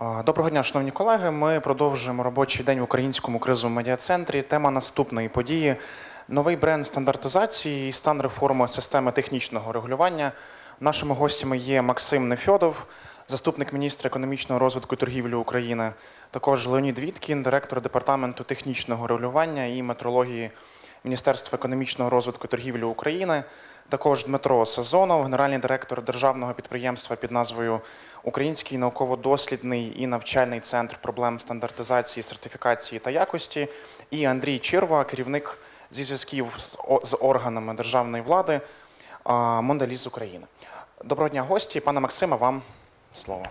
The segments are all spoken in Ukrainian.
Доброго дня, шановні колеги. Ми продовжуємо робочий день в українському кризовому медіа-центрі. Тема наступної події: новий бренд стандартизації і стан реформи системи технічного регулювання. Нашими гостями є Максим Нефьодов, заступник міністра економічного розвитку і торгівлі України, також Леонід Віткін, директор департаменту технічного регулювання і метрології Міністерства економічного розвитку і торгівлі України. Також Дмитро Сезонов, генеральний директор державного підприємства під назвою Український науково-дослідний і навчальний центр проблем стандартизації, сертифікації та якості, і Андрій Чирва, керівник зі зв'язків з органами державної влади Мондаліз України. Доброго дня, гості. Пане Максиме, вам слово.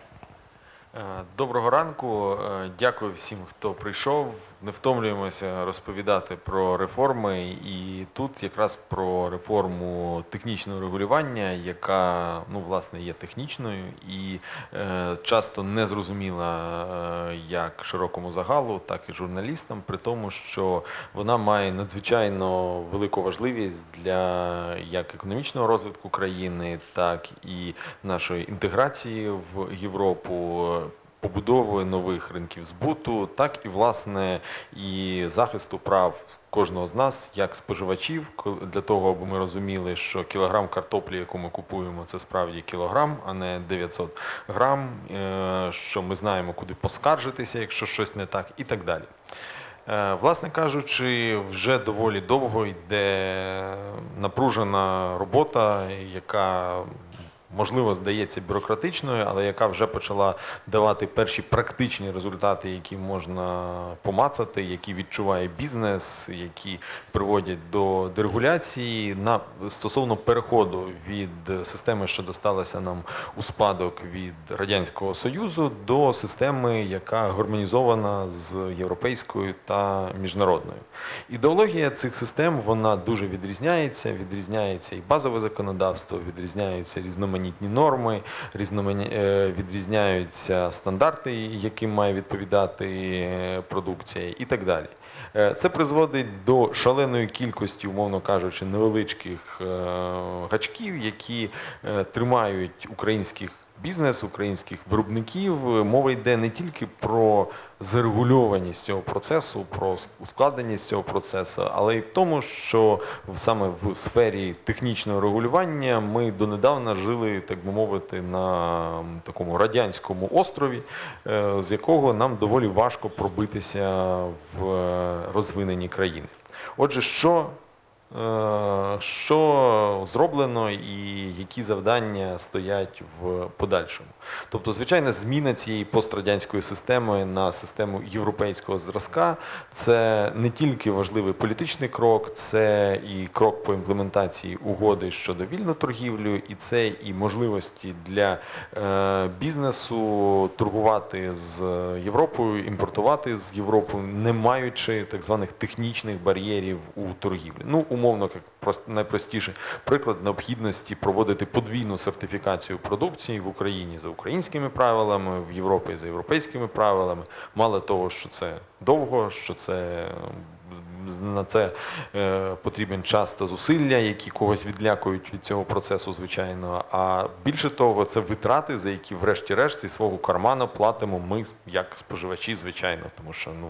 Е, Доброго ранку. Е, Дякую всім, хто прийшов. Не втомлюємося розповідати про реформи. І тут якраз про реформу технічного регулювання, яка ну, власне є технічною і е, часто не зрозуміла е, як широкому загалу, так і журналістам, при тому, що вона має надзвичайно велику важливість для як економічного розвитку країни, так і нашої інтеграції в Європу побудови нових ринків збуту, так і власне і захисту прав кожного з нас як споживачів, для того, аби ми розуміли, що кілограм картоплі, яку ми купуємо, це справді кілограм, а не 900 грам, е, що ми знаємо, куди поскаржитися, якщо щось не так, і так далі. Е, Власне кажучи, вже доволі довго йде напружена робота, яка можливо здається бюрократичною, але яка вже почала давати перші практичні результати, які можна помацати, які відчуває бізнес, які приводять до дерегуляції на стосовно переходу від системи, що досталася нам у спадок від радянського союзу, до системи, яка гармонізована з європейською та міжнародною. Ідеологія цих систем вона дуже відрізняється. Відрізняється і базове законодавство, відрізняються різноманітні норми, різномані... е, відрізняються стандарти, яким має відповідати е, продукція, і так далі. Е, Це призводить до шаленої кількості, умовно кажучи, невеличких гачків, які тримають українських бізнес, українських виробників. Мова йде не тільки про зарегульованість цього процесу, про ускладненість цього процесу, але й в тому, що саме в сфері технічного регулювання ми донедавна жили, так би мовити, на такому радянському острові, е, з якого нам доволі важко пробитися в е, розвинені країни. Отже, що Що зроблено і які завдання стоять в подальшому? Тобто, звичайно, зміна цієї пострадянської системи на систему європейського зразка це не тільки важливий політичний крок, це і крок по імплементації угоди щодо вільної торгівлі, і це і можливості для е, бізнесу торгувати з Європою, імпортувати з Європою, не маючи так званих технічних бар'єрів у торгівлі. Ну, умовно, як найпростіший приклад необхідності проводити подвійну сертифікацію продукції в Україні за українськими правилами, в Європі за європейськими правилами. Мало того, що це довго, що це на це е, потрібен час та зусилля, які когось відлякують від цього процесу, звичайно. А більше того, це витрати, за які, врешті-решт, із свого карману платимо ми, як споживачі, звичайно, тому що ну,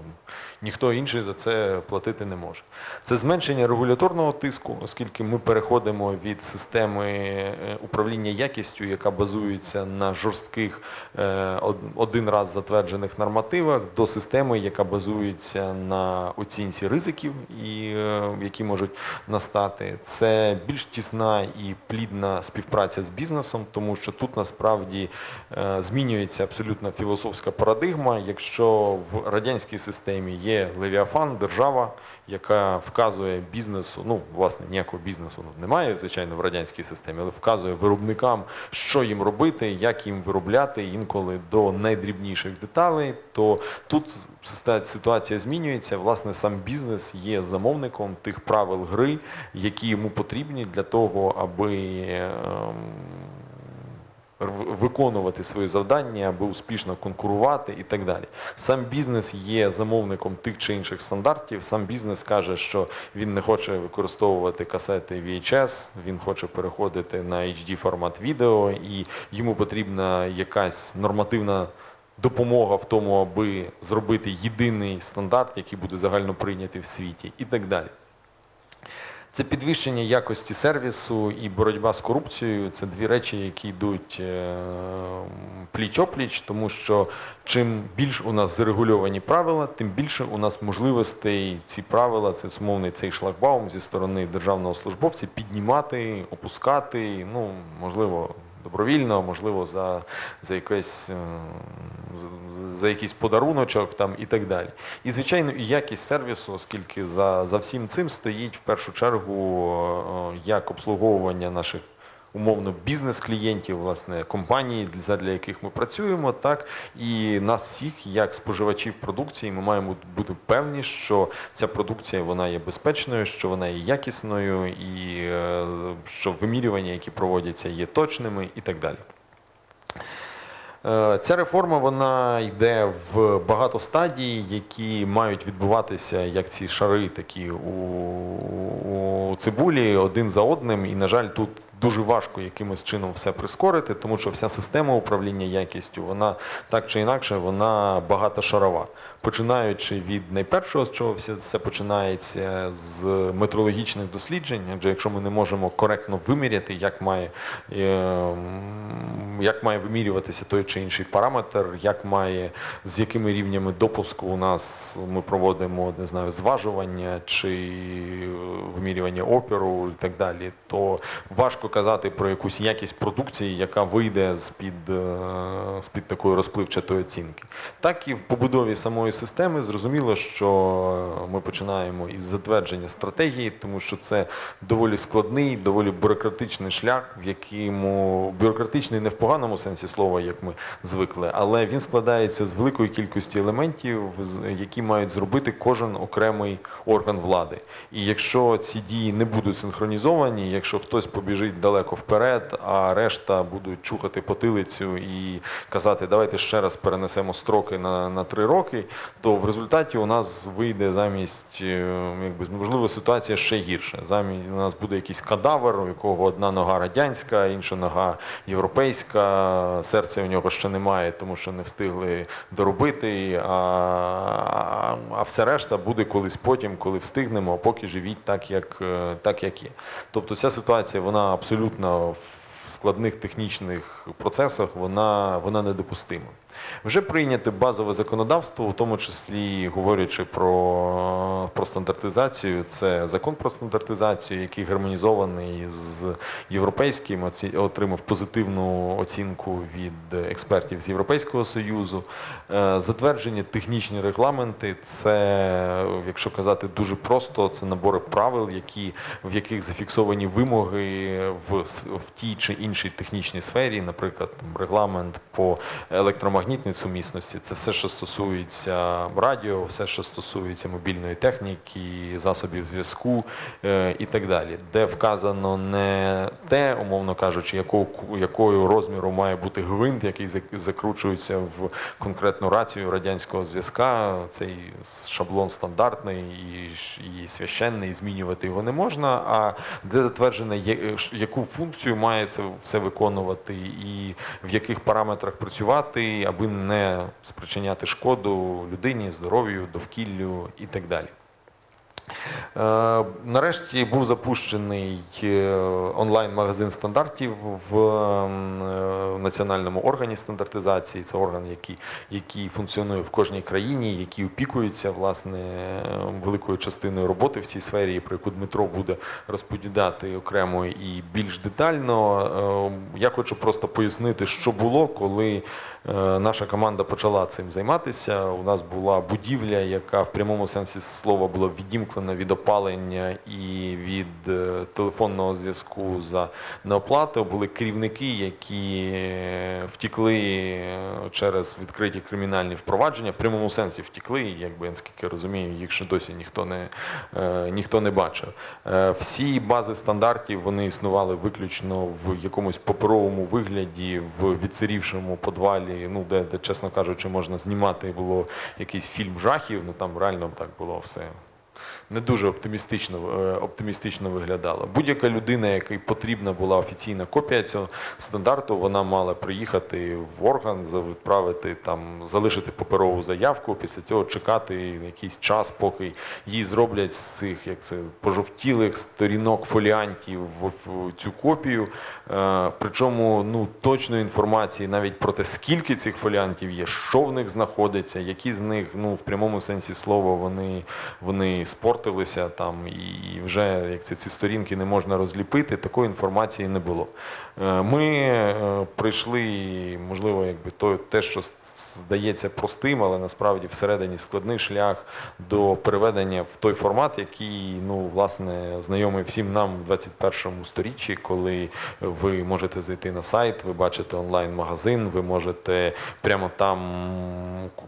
ніхто інший за це платити не може. Це зменшення регуляторного тиску, оскільки ми переходимо від системи е, управління якістю, яка базується на жорстких е, один раз затверджених нормативах, до системи, яка базується на оцінці ризиків, і, е, які можуть настати. Це більш тісна і плідна співпраця з бізнесом, тому що тут насправді е, змінюється абсолютно філософська парадигма. Якщо в радянській системі є Левіафан, держава, яка вказує бізнесу, ну власне ніякого бізнесу немає, звичайно, в радянській системі, але вказує виробникам, що їм робити, як їм виробляти, інколи до найдрібніших деталей, то тут ситуація змінюється. Власне, сам бізнес є замовником тих правил гри, які йому потрібні для того, аби. Виконувати свої завдання, аби успішно конкурувати і так далі. Сам бізнес є замовником тих чи інших стандартів. Сам бізнес каже, що він не хоче використовувати касети VHS, він хоче переходити на HD формат відео, і йому потрібна якась нормативна допомога в тому, аби зробити єдиний стандарт, який буде загально прийнятий в світі, і так далі. Це підвищення якості сервісу і боротьба з корупцією. Це дві речі, які йдуть е, пліч-опліч, тому що чим більш у нас зарегульовані правила, тим більше у нас можливостей ці правила, це умовний цей шлагбаум зі сторони державного службовця піднімати, опускати, ну можливо. Добровільно, можливо, за, за, якесь, е, за якийсь подаруночок там, і так далі. І, звичайно, і якість сервісу, оскільки за, за всім цим стоїть в першу чергу е, як обслуговування наших умовно бізнес-клієнтів, власне, компанії, для, яких ми працюємо, так і нас всіх, як споживачів продукції, ми маємо бути певні, що ця продукція вона є безпечною, що вона є якісною, і е, що вимірювання, які проводяться, є точними, і так далі. Е, Ця реформа вона йде в багато стадій, які мають відбуватися як ці шари, такі у, у цибулі один за одним. І, на жаль, тут дуже важко якимось чином все прискорити, тому що вся система управління якістю, вона так чи інакше, вона багатошарова. Починаючи від найпершого, з чого все це починається з метрологічних досліджень, адже якщо ми не можемо коректно виміряти, як має, е, як має вимірюватися той чи інший параметр, як має, з якими рівнями допуску у нас ми проводимо не знаю, зважування чи е, вимірювання опіру і так далі, то важко казати про якусь якість продукції, яка вийде з-під, е, з-під такої розпливчатої оцінки. Так і в побудові самої системи зрозуміло, що ми починаємо із затвердження стратегії, тому що це доволі складний, доволі бюрократичний шлях, в якому бюрократичний не в поганому сенсі слова, як ми звикли, але він складається з великої кількості елементів, які мають зробити кожен окремий орган влади. І якщо ці дії не будуть синхронізовані, якщо хтось побіжить далеко вперед, а решта будуть чухати потилицю і казати, давайте ще раз перенесемо строки на, на три роки, то в результаті у нас вийде замість, е, якби можливо, ситуація ще гірша. Замість у нас буде якийсь кадавр, у якого одна нога радянська, інша нога європейська, серця у нього ще немає, тому що не встигли доробити. А, а, а все решта буде колись потім, коли встигнемо, а поки живіть так, як, е, так, як є. Тобто ця ситуація вона абсолютно в складних технічних процесах вона, вона недопустима. Вже прийняте базове законодавство, у тому числі говорячи про, про стандартизацію, це закон про стандартизацію, який гармонізований з європейським, отримав позитивну оцінку від експертів з Європейського Союзу. Е, Затверджені технічні регламенти, це, якщо казати дуже просто, це набори правил, які, в яких зафіксовані вимоги в, в тій чи іншій технічній сфері, наприклад, регламент по електромагнітній сумісності, це все, що стосується радіо, все, що стосується мобільної техніки, засобів зв'язку е, і так далі, де вказано не те, умовно кажучи, якого, якою розміру має бути гвинт, який зак- закручується в конкретну рацію радянського зв'язка. Цей шаблон стандартний і, священний, змінювати його не можна. А де затверджено, є- яку функцію має це все виконувати, і в яких параметрах працювати, аби не спричиняти шкоду людині, здоров'ю, довкіллю і так далі. Е, Нарешті був запущений е, онлайн-магазин стандартів в е, національному органі стандартизації. Це орган, який, який функціонує в кожній країні, який опікується власне великою частиною роботи в цій сфері, про яку Дмитро буде розповідати окремо і більш детально. Я хочу просто пояснити, що було, коли наша команда почала цим займатися. У нас була будівля, яка в прямому сенсі слова була відімкнена від опалення і від е, телефонного зв'язку за неоплату. Були керівники, які е, втікли е, через відкриті кримінальні впровадження, в прямому сенсі втікли, якби я наскільки розумію, їх ще досі ніхто не, ніхто не бачив. Всі бази стандартів вони існували виключно в якомусь паперовому вигляді, в відсирівшому подвалі, ну де, де, чесно кажучи, можна знімати було якийсь фільм жахів. Ну там реально так було все не дуже оптимістично, е, оптимістично виглядало. Будь-яка людина, якій потрібна була офіційна копія цього стандарту, вона мала приїхати в орган, відправити там, залишити паперову заявку, після цього чекати якийсь час, поки їй зроблять з цих як це пожовтілих сторінок фоліантів в цю копію. Е, причому ну точної інформації навіть про те, скільки цих фоліантів є, що в них знаходиться, які з них ну в прямому сенсі слова вони, вони спортилися там, і вже як це ці сторінки не можна розліпити, такої інформації не було. Е, Ми е, прийшли, можливо, якби то те, що здається простим, але насправді всередині складний шлях до переведення в той формат, який ну власне знайомий всім нам в 21 сторіччі, коли ви можете зайти на сайт, ви бачите онлайн-магазин, ви можете прямо там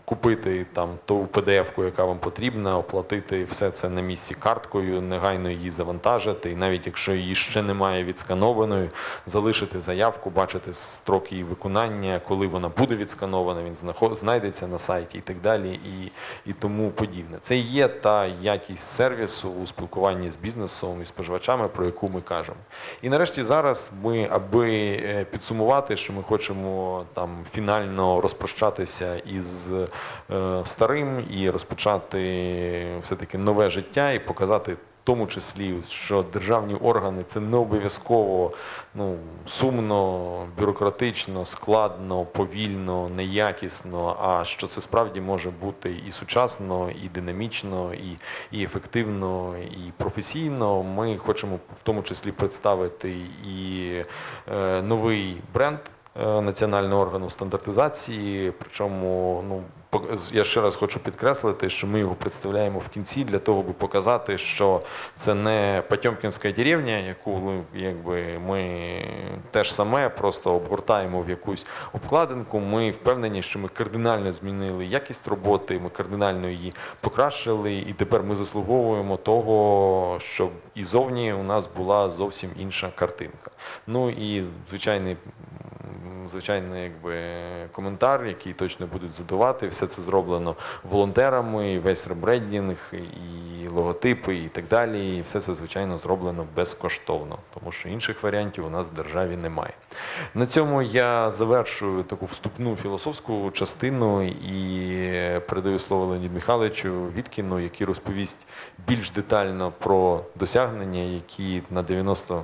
купити там ту PDF-ку, яка вам потрібна, оплатити все це на місці карткою, негайно її завантажити, і навіть якщо її ще немає відсканованою, залишити заявку, бачити строк її виконання, коли вона буде відсканована, він знаход- знайдеться на сайті і так далі, і, і тому подібне. Це є та якість сервісу у спілкуванні з бізнесом і споживачами, про яку ми кажемо. І нарешті зараз ми, аби е, підсумувати, що ми хочемо там фінально розпрощатися із е, старим і розпочати все-таки нове життя і показати. Тому числі, що державні органи це не обов'язково ну, сумно, бюрократично, складно, повільно, неякісно, а що це справді може бути і сучасно, і динамічно, і, і ефективно, і професійно. Ми хочемо в тому числі представити і е, новий бренд національного органу стандартизації. Причому, ну я ще раз хочу підкреслити, що ми його представляємо в кінці для того, аби показати, що це не Потьомкінська деревня, яку ну, якби ми теж саме просто обгортаємо в якусь обкладинку. Ми впевнені, що ми кардинально змінили якість роботи, ми кардинально її покращили, і тепер ми заслуговуємо того, щоб і зовні у нас була зовсім інша картинка. Ну і звичайний звичайний якби, коментар, який точно будуть задавати. Все це зроблено волонтерами, і весь ребрендінг, і логотипи, і так далі. І все це, звичайно, зроблено безкоштовно, тому що інших варіантів у нас в державі немає. На цьому я завершую таку вступну філософську частину і передаю слово Леоніду Михайловичу Віткіну, який розповість більш детально про досягнення, які на 90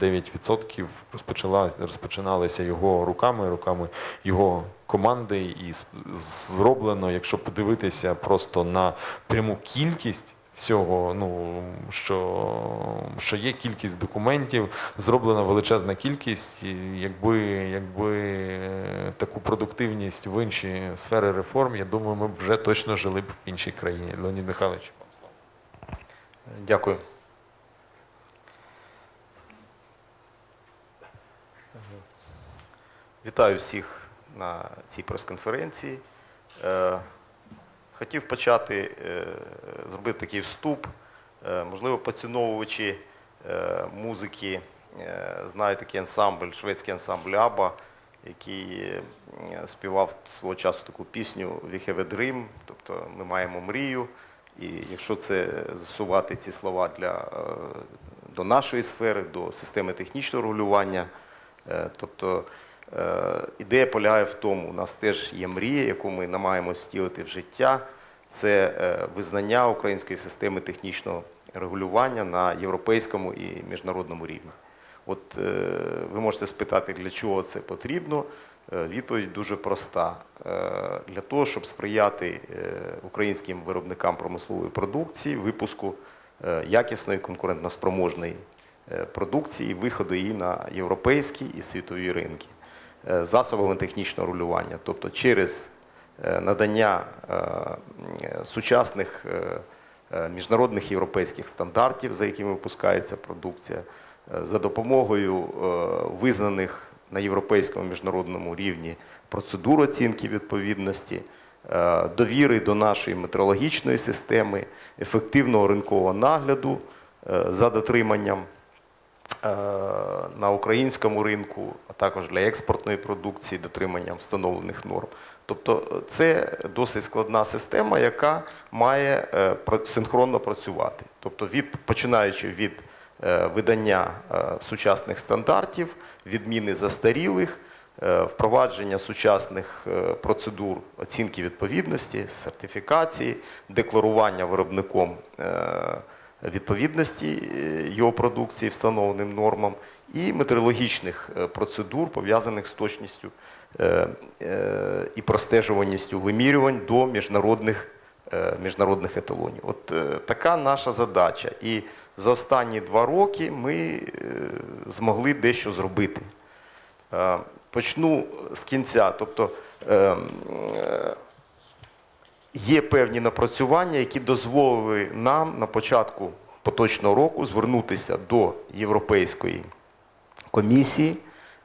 9% розпочала, розпочиналися його руками, руками його команди, і зроблено, якщо подивитися просто на пряму кількість всього, ну що, що є кількість документів, зроблена величезна кількість. Якби, якби таку продуктивність в інші сфери реформ, я думаю, ми б вже точно жили б в іншій країні. Леонід Михайлович, вам слово. Дякую. Вітаю всіх на цій прес-конференції. Е, Хотів почати е, зробити такий вступ. Е, Можливо, поціновувачі музики знають такий ансамбль, шведський ансамбль Аба, який співав свого часу таку пісню «We have a dream», тобто ми маємо мрію. І якщо це засувати ці слова для, до нашої сфери, до системи технічного регулювання, Тобто ідея полягає в тому, у нас теж є мрія, яку ми намагаємося втілити в життя. Це е, визнання української системи технічного регулювання на європейському і міжнародному рівні. От е, ви можете спитати, для чого це потрібно. Е, Відповідь дуже проста. Е, Для того, щоб сприяти е, українським виробникам промислової продукції, випуску е, якісної конкурентноспроможної е, продукції, виходу її на європейські і світові ринки е, засобами технічного регулювання, тобто через е, надання е, е, сучасних е, е, міжнародних європейських стандартів, за якими випускається продукція, е, за допомогою е, визнаних на європейському міжнародному рівні процедур оцінки відповідності, е, довіри до нашої метрологічної системи, ефективного ринкового нагляду е, за дотриманням е, на українському ринку, а також для експортної продукції дотриманням встановлених норм. Тобто е, це досить складна система, яка має е, синхронно працювати. Тобто, від, починаючи від е, видання е, сучасних стандартів, відміни застарілих, е, впровадження сучасних е, процедур оцінки відповідності, сертифікації, декларування виробником е, відповідності е, його продукції встановленим нормам і метеорологічних е, процедур, пов'язаних з точністю е, і простежуваністю вимірювань до міжнародних, міжнародних еталонів. От така наша задача. І за останні два роки ми змогли дещо зробити. Почну з кінця. Тобто е, е, є певні напрацювання, які дозволили нам на початку поточного року звернутися до Європейської комісії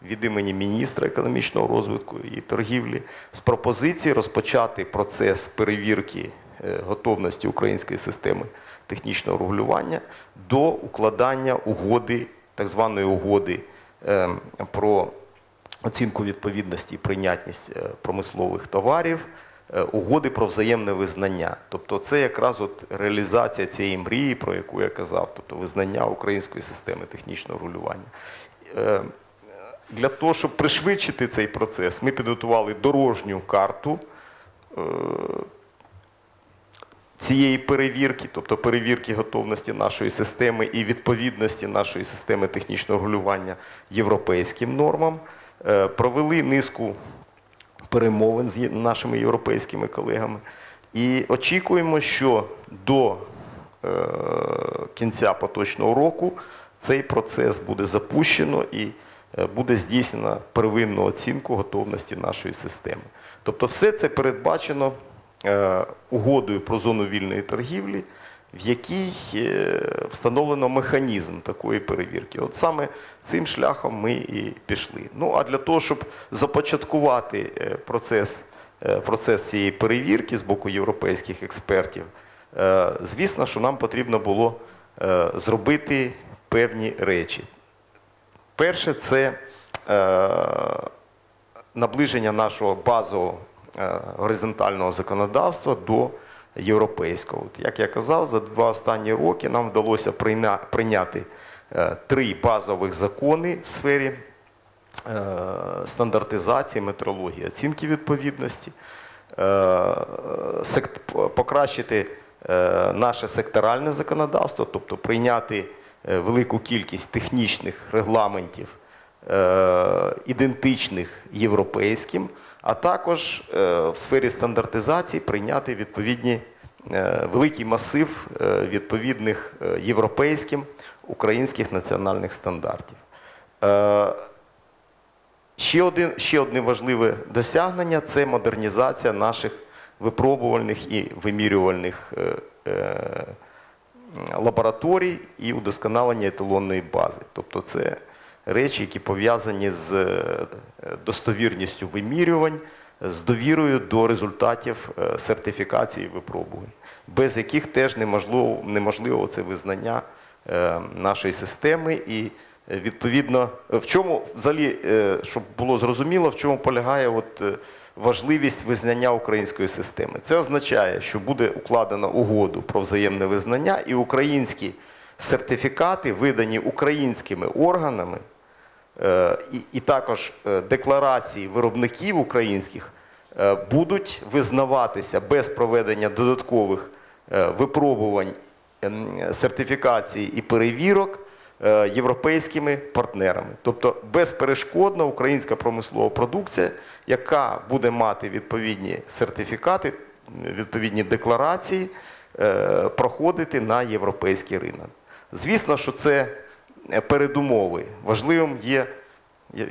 від імені міністра економічного розвитку і торгівлі з пропозицією розпочати процес перевірки е, готовності української системи технічного регулювання до укладання угоди, так званої угоди е, про оцінку відповідності і прийнятність е, промислових товарів, угоди про взаємне визнання. Тобто це якраз от реалізація цієї мрії, про яку я казав, тобто визнання української системи технічного регулювання. Е, Для того, щоб пришвидшити цей процес, ми підготували дорожню карту е, цієї перевірки, тобто перевірки готовності нашої системи і відповідності нашої системи технічного регулювання європейським нормам, Е, провели низку перемовин з нашими європейськими колегами і очікуємо, що до е, кінця поточного року цей процес буде запущено і е, буде здійснена первинну оцінку готовності нашої системи. Тобто, все це передбачено е, угодою про зону вільної торгівлі, в якій е, встановлено механізм такої перевірки. От саме цим шляхом ми і пішли. Ну а для того, щоб започаткувати е, процес, е, процес цієї перевірки з боку європейських експертів, звісно, що нам потрібно було зробити певні речі. Перше, це наближення нашого базового горизонтального законодавства до європейського. От, як я казав, за два останні роки нам вдалося прийня- прийняти е, три базових закони в сфері е, стандартизації, метрології, оцінки відповідності, е, покращити наше секторальне законодавство, тобто прийняти велику кількість технічних регламентів, ідентичних європейським, а також е, в сфері стандартизації прийняти відповідні е, великий масив е, відповідних європейським українських національних стандартів. Ще, один, ще одне важливе досягнення це модернізація наших випробувальних і вимірювальних лабораторій і удосконалення еталонної бази. Тобто це речі, які пов'язані з е, достовірністю вимірювань, з довірою до результатів е, сертифікації випробувань, без яких теж неможливо, неможливо це визнання е, нашої системи і відповідно в чому взагалі, щоб було зрозуміло, в чому полягає от важливість визнання української системи. Це означає, що буде укладено угоду про взаємне визнання, і українські сертифікати, видані українськими органами, і, і також е, декларації виробників українських е, будуть визнаватися без проведення додаткових е, випробувань, ем, сертифікацій і перевірок е, європейськими партнерами. Тобто безперешкодно українська промислова продукція, яка буде мати відповідні сертифікати, відповідні декларації, е, проходити на європейський ринок. Звісно, що це е, передумови. Важливим є,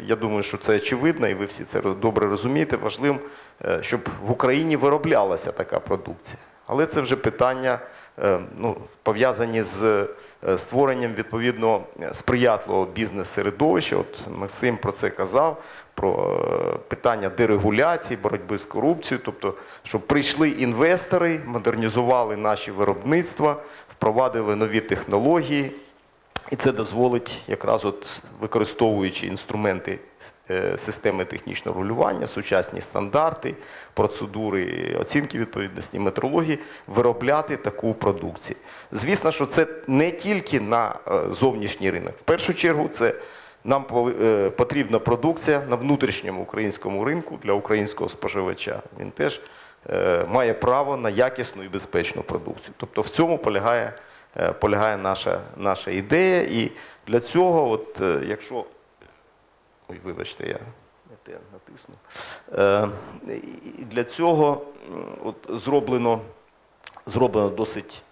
я, думаю, що це очевидно, і ви всі це добре розумієте, важливим, е, щоб в Україні вироблялася така продукція. Але це вже питання е, ну, пов'язані з е, створенням відповідно сприятливого бізнес-середовища. От Максим про це казав, про е, питання дерегуляції, боротьби з корупцією, тобто, щоб прийшли інвестори, модернізували наші виробництва, впровадили нові технології, І це дозволить, якраз от використовуючи інструменти е, системи технічного регулювання, сучасні стандарти, процедури оцінки відповідності метрології, виробляти таку продукцію. Звісно, що це не тільки на е, зовнішній ринок. В першу чергу, це нам е, потрібна продукція на внутрішньому українському ринку для українського споживача. Він теж має право на якісну і безпечну продукцію. Тобто в цьому полягає, полягає наша, наша ідея. І для цього, от, е, якщо. Ой, вибачте, я не те натиснув. Е, для цього от, зроблено, зроблено досить,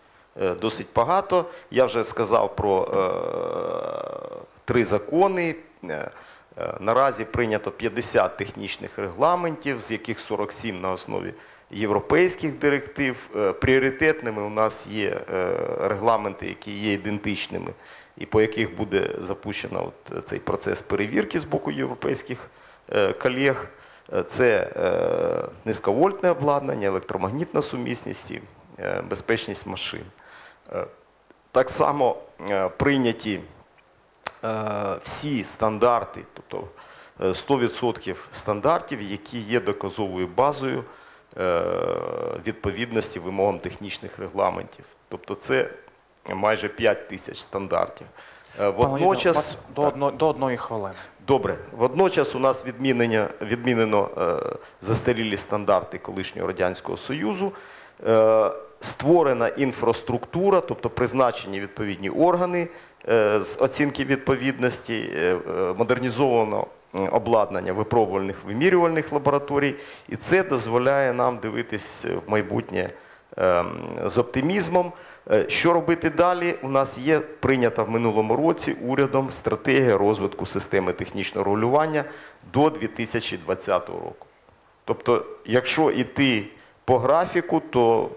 е, досить багато. Я вже сказав про е, три закони. Е, е, Наразі прийнято 50 технічних регламентів, з яких 47 на основі європейських директив. Е, Пріоритетними у нас є е, регламенти, які є ідентичними, і по яких буде запущено от цей процес перевірки з боку європейських е, колег. Е, Це е, низьковольтне обладнання, електромагнітна сумісність і е, безпечність машин. Е, Так само е, прийняті е, всі стандарти, тобто е, 100% стандартів, які є доказовою базою е, відповідності вимогам технічних регламентів. Тобто це майже 5 тисяч стандартів. Е, Водночас до, одно, до одної хвилини. Добре, водночас у нас відмінення, відмінено е, застарілі стандарти колишнього Радянського Союзу, е, створена інфраструктура, тобто призначені відповідні органи е, з оцінки відповідності, е, е, модернізовано обладнання випробувальних вимірювальних лабораторій, і це дозволяє нам дивитись в майбутнє ем, з оптимізмом. Е, Що робити далі? У нас є прийнята в минулому році урядом стратегія розвитку системи технічного регулювання до 2020 року. Тобто, якщо йти по графіку, то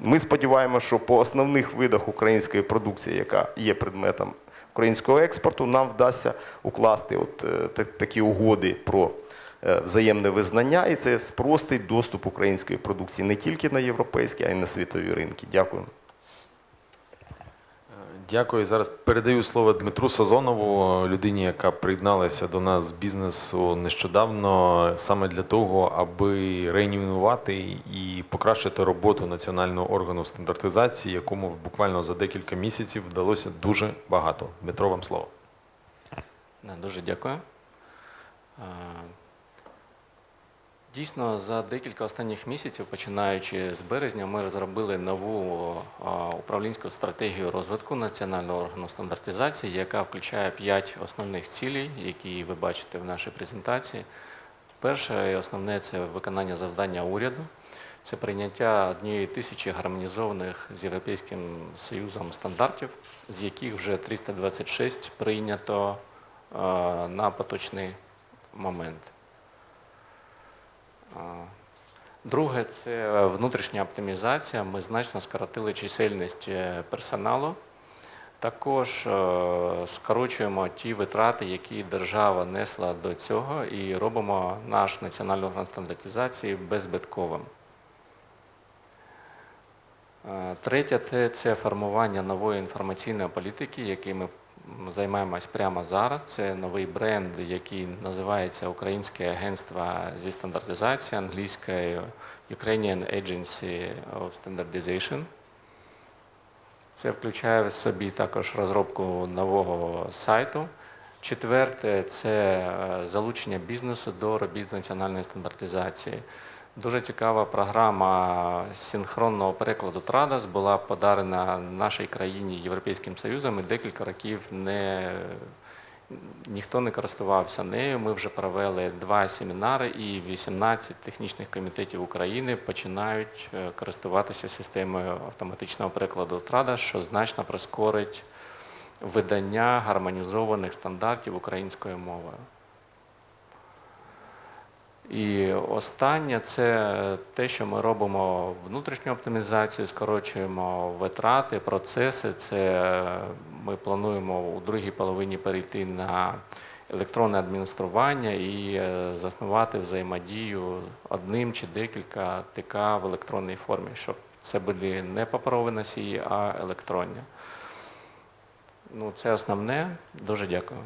ми сподіваємося, що по основних видах української продукції, яка є предметом українського експорту, нам вдасться укласти от, е, такі угоди про е, взаємне визнання, і це спростить доступ української продукції не тільки на європейські, а й на світові ринки. Дякую. Дякую. Зараз передаю слово Дмитру Сазонову, людині, яка приєдналася до нас з бізнесу нещодавно, саме для того, аби реінвентувати і покращити роботу національного органу стандартизації, якому буквально за декілька місяців вдалося дуже багато. Дмитро, вам слово. Дуже дякую. Дійсно, за декілька останніх місяців, починаючи з березня, ми розробили нову управлінську стратегію розвитку національного органу стандартизації, яка включає п'ять основних цілей, які ви бачите в нашій презентації. Перше і основне це виконання завдання уряду. Це прийняття однієї тисячі гармонізованих з Європейським Союзом стандартів, з яких вже 326 прийнято на поточний момент. Друге це внутрішня оптимізація. Ми значно скоротили чисельність е, персоналу. Також е, скорочуємо ті витрати, які держава несла до цього, і робимо наш національний орган стандартизації беззбитковим. Е, Третє це, формування нової інформаційної політики, яким ми займаємось прямо зараз. Це новий бренд, який називається Українське агентство зі стандартизації англійською Ukrainian Agency of Standardization. Це включає в собі також розробку нового сайту. Четверте це е, залучення бізнесу до робіт з національної стандартизації. Дуже цікава програма синхронного перекладу Традас була подарена нашій країні Європейським Союзом і декілька років не, ніхто не користувався нею. Ми вже провели два семінари і 18 технічних комітетів України починають е, користуватися системою автоматичного перекладу Традас, що значно прискорить видання гармонізованих стандартів українською мовою. І останнє це те, що ми робимо внутрішню оптимізацію, скорочуємо витрати, процеси. Це ми плануємо у другій половині перейти на електронне адміністрування і е, заснувати взаємодію одним чи декілька ТК в електронній формі, щоб це були не паперові носії, а електронні. Ну, це основне. Дуже дякую.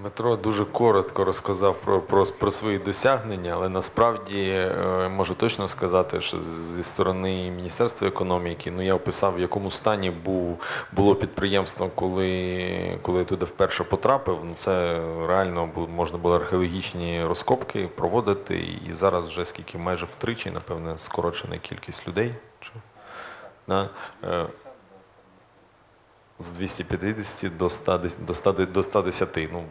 Дмитро дуже коротко розказав про, про, про свої досягнення, але насправді е, можу точно сказати, що зі сторони Міністерства економіки, ну я описав, в якому стані був, було підприємство, коли, коли я туди вперше потрапив. Ну це реально можна було археологічні розкопки проводити. І зараз вже скільки майже втричі, напевне, скорочена кількість людей. На, е, з 250 до 100, до 100, до 110, ну,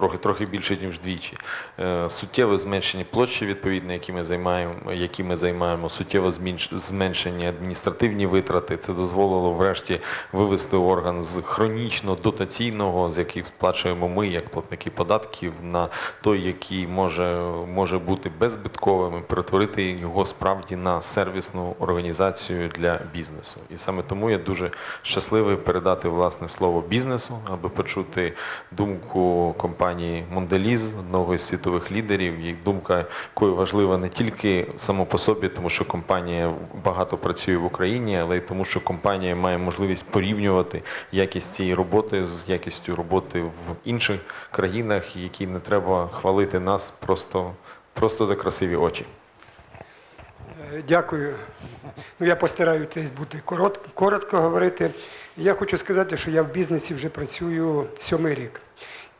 трохи, трохи більше, ніж двічі. Е, Суттєве зменшені площі, відповідно, які ми займаємо, які ми займаємо, суттєво змінш- зменшені адміністративні витрати. Це дозволило врешті вивести орган з хронічно дотаційного, з яких сплачуємо ми, як платники податків, на той, який може, може бути беззбитковим, перетворити його справді на сервісну організацію для бізнесу. І саме тому я дуже щасливий передати власне слово бізнесу, аби почути думку компанії Монделіз, одного із світових лідерів. Їх думка, якою важлива не тільки само по собі, тому що компанія багато працює в Україні, але й тому, що компанія має можливість порівнювати якість цієї роботи з якістю роботи в інших країнах, які не треба хвалити нас просто, просто за красиві очі. Е, Дякую. Ну, я постараюся бути коротко, коротко говорити. Я хочу сказати, що я в бізнесі вже працюю сьомий рік.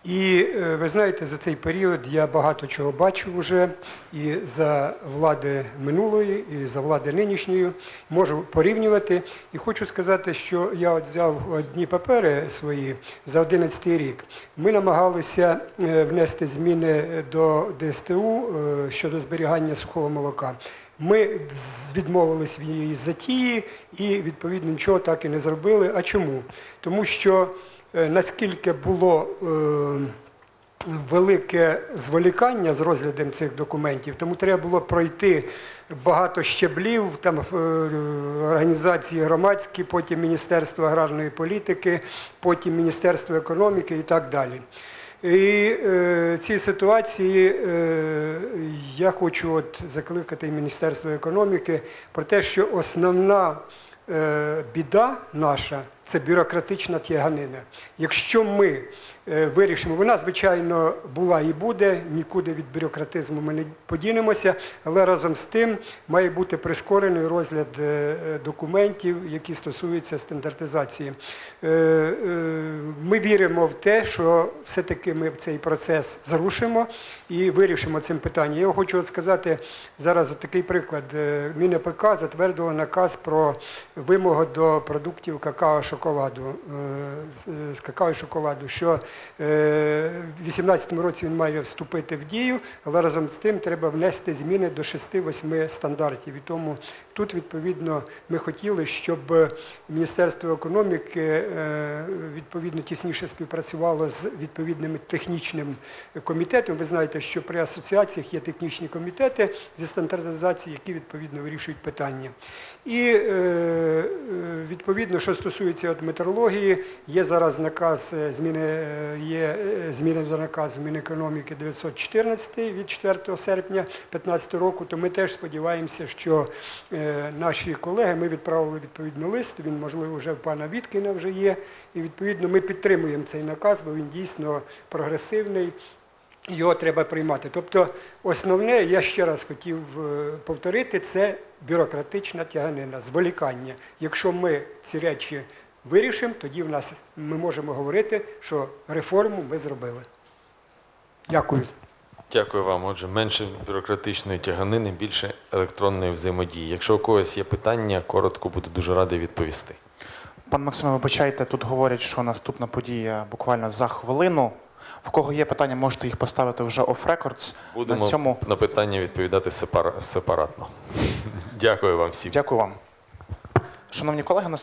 І е, ви знаєте, за цей період я багато чого бачив вже і за влади минулої, і за влади нинішньої можу порівнювати. І хочу сказати, що я от взяв одні папери свої за 11 рік. Ми намагалися е, внести зміни до ДСТУ е, щодо зберігання сухого молока. Ми відмовились від її затії і відповідно нічого так і не зробили. А чому? Тому що наскільки було е, велике зволікання з розглядом цих документів, тому треба було пройти багато щеблів, там е, організації громадські, потім Міністерство аграрної політики, потім Міністерство економіки і так далі. І е, цій ситуації е, я хочу от закликати і Міністерство економіки про те, що основна е, біда наша це бюрократична тяганина. Якщо ми е, вирішимо, вона, звичайно, була і буде, нікуди від бюрократизму ми не подінемося, але разом з тим має бути прискорений розгляд е, е, документів, які стосуються стандартизації. Е, е, Ми віримо в те, що все-таки ми цей процес зрушимо і вирішимо цим питання. Я хочу от сказати зараз от такий приклад. Е, МінПК затвердило наказ про вимогу до продуктів какао-шоколаду, е, з- з какао і шоколаду, що е, в 2018 році він має вступити в дію, але разом з тим треба внести зміни до 6-8 стандартів. І тому тут, відповідно, ми хотіли, щоб Міністерство економіки е, відповідно тісніше співпрацювало з відповідним технічним комітетом. Ви знаєте, що при асоціаціях є технічні комітети зі стандартизації, які відповідно вирішують питання. І е, е, відповідно, що стосується от метеорології, є зараз наказ е, зміни, є зміни до наказу Мінекономіки 914 від 4 серпня 2015 року. То ми теж сподіваємося, що наші колеги ми відправили відповідно лист. Він можливо вже в пана Віткіна вже є. І відповідно ми підтримуємо цей наказ, бо він дійсно прогресивний. Його треба приймати. Тобто, основне, я ще раз хотів е, повторити, це бюрократична тяганина, зволікання. Якщо ми ці речі вирішимо, тоді в нас ми можемо говорити, що реформу ми зробили. Дякую. Дякую вам. Отже, менше бюрократичної тяганини, більше електронної взаємодії. Якщо у когось є питання, коротко буду дуже радий відповісти. Пан Максиме, вибачайте, тут говорять, що наступна подія буквально за хвилину. В кого є питання, можете їх поставити вже off-records. Будемо На цьому на питання відповідати сепар... сепаратно. Дякую вам всім. дякую вам. Шановні колеги,